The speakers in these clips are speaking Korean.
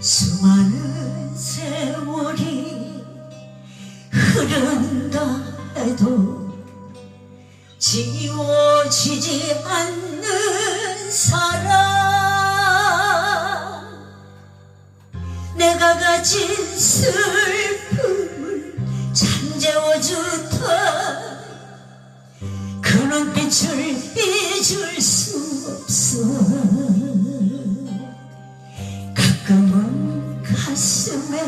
수많은 세월이 흐른다 해도 지워지지 않는 사랑 내가 가진 슬 잊을 수 없어. 가끔은 가슴에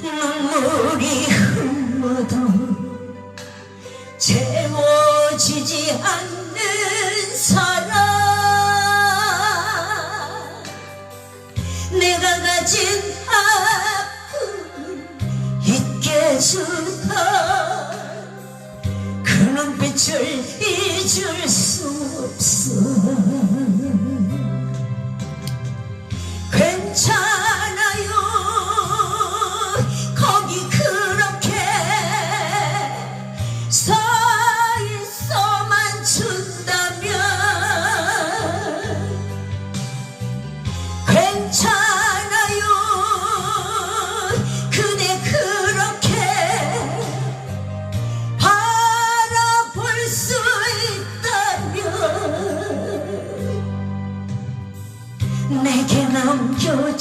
눈물이 흘러도 채워지지 않는 사랑. 내가 가진 아픔을 잊게 주다 그 눈빛을 잊을 수 없어. 괜찮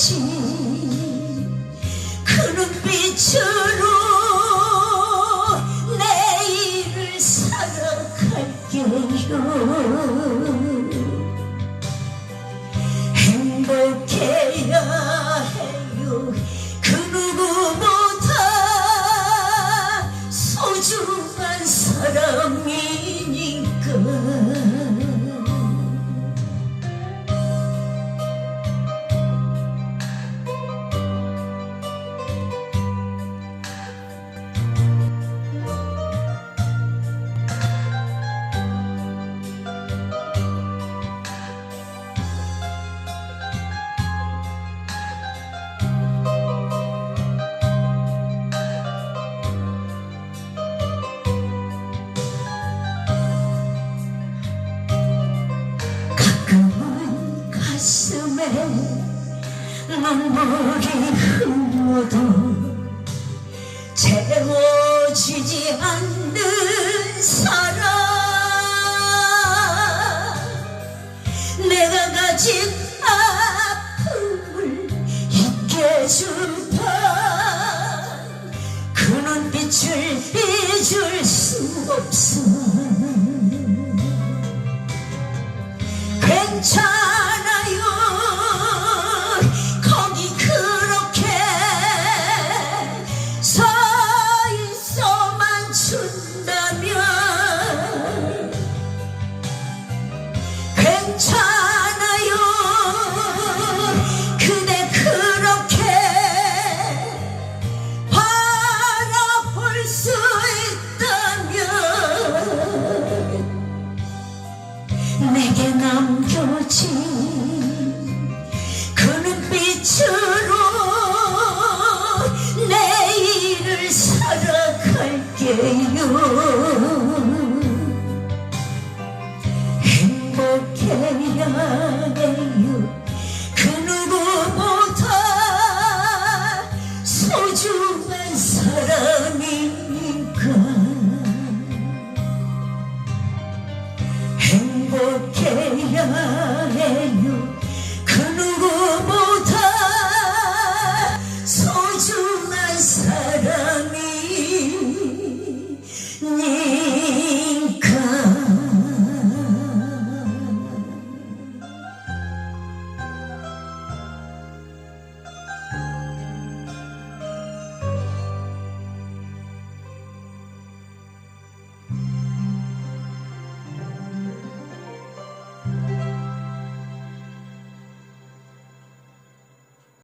그 눈빛으로 내일을 살아갈게요 눈물이 흘러도 채워지지 않는 사랑. 내가 가진 아픔을 잊게 주던 그 눈빛을 잊을 수 없어 괜찮아요. 그대 그렇게 바라볼 수 있다면 내게 남겨진 그 눈빛으로 내일을 살아갈게요 사랑은 그 누구보다 소중한 사람이니까? 행복해야 해요 그 누구보다 소중한 사람